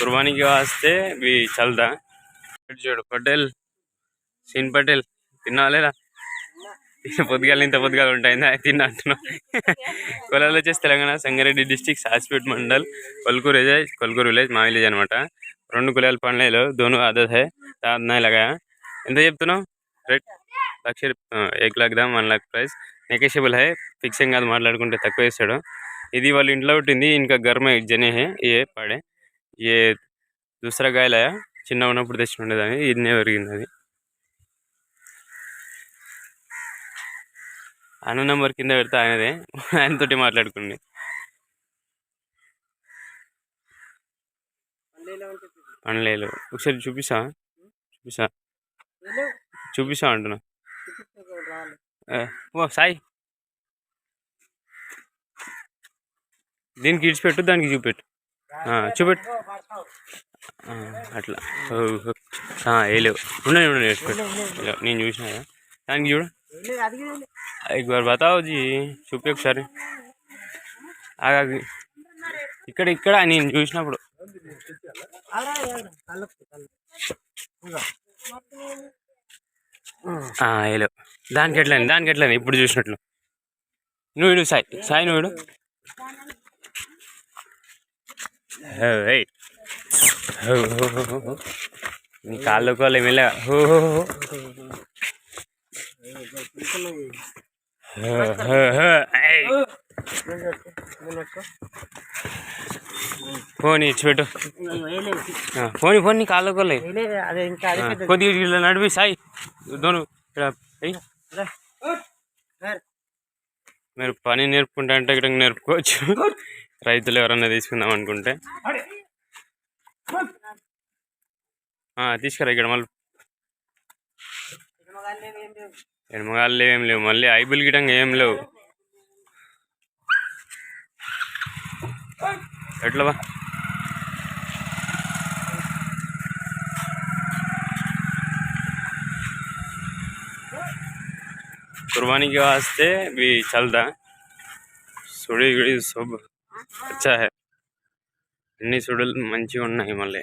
कुर्बानी के वास्ते भी चलता చూడు పటేల్ సీన్ పటేల్ తిన్నావాలేరా పొద్దుగాలు ఇంత పొద్దుగాలు ఉంటాయి తిన్నా అంటున్నావు కొలాలు వచ్చేసి Telangana Sangareddy district Saspet mandal Kolkur village Kolkur village మా విలేజ్ అనమాట రెండు కులాల పండ్లు దోను ఆదత్ హై అన్నాయి లగా ఎంత చెప్తున్నావు రేట్ లక్ష రూప- ఏక్ lock Dham one lakh price negotiable హై ఫిక్సింగ్ కాదు మాట్లాడుకుంటే తక్కువ వేస్తాడు ఇది వాళ్ళ ఇంట్లో పుట్టింది ఇంకా గర్మ జనే హే ఏ పాడే ఏ దూసరా గాయలయ చిన్న ఉన్నప్పుడు తెచ్చి ఉండేదాన్ని ఇది పెరిగింది అది. అన్న నెంబర్ కింద పెడితే ఆయనదే ఆయనతోటి మాట్లాడుకుంది. పండ్లేలు ఒకసారి చూపిస్తా చూపిస్తా. చూపిస్తా అంటున్నా. ఓ సాయి. దీనికి ఇడిచిపెట్టు దానికి చూపెట్టు. ఆ, చూపెట్టు. అట్లా. వేయలేవు ఉన్నాయి ఉండండి వేసుకోండి నేను చూసిన దానికి చూడ. ఇక బతావుజీ చూపి ఒకసారి. ఇక్కడ ఇక్కడ నేను చూసినప్పుడు. హలో దానికి ఎట్లా దానికి ఎట్లా ఇప్పుడు చూసినట్లు. నువ్వు సాయి. సాయి నువ్వు నీ కాళ్ళు కోళ్ళు మెల్లగా ఫోన్ ఇచ్చిపెట్టు ఫోన్ ఫోన్ నీ కాళ్ళు కోళ్ళు. కొద్దిగా నడిపి సాయి. దోను మీరు పని నేర్పుకుంటా అంటే ఇక్కడ నేర్పుకోవచ్చు. రైతులు ఎవరన్నా తీసుకుందాం అనుకుంటే. తీసుకురా ఇక్కడ మళ్ళీ ఎడమగాలు లేవు ఏం లేవు మళ్ళీ ఐబుల్ గిటంగా ఏం లేవు ఎట్లా బా कुर्बानी के वास्ते भी चलता సుడి గిడి సబ్ అచ్చా హే అన్ని సుడులు మంచిగా ఉన్నాయి మళ్ళీ